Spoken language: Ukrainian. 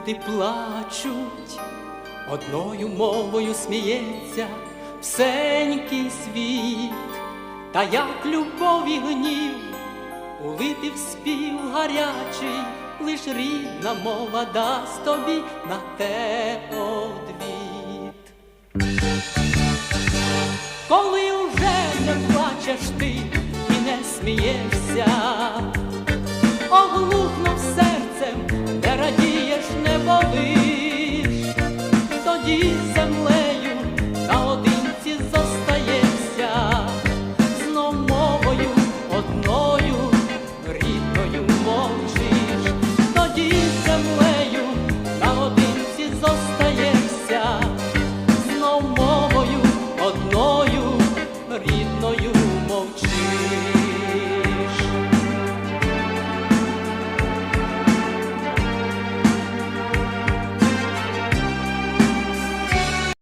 люди плачуть, одною мовою сміється всенький світ, та як любов і гнів, улити в спів гарячий, лиш рідна мова дасть тобі на те одвіт. Коли уже не плачеш ти і не смієшся, Jesus.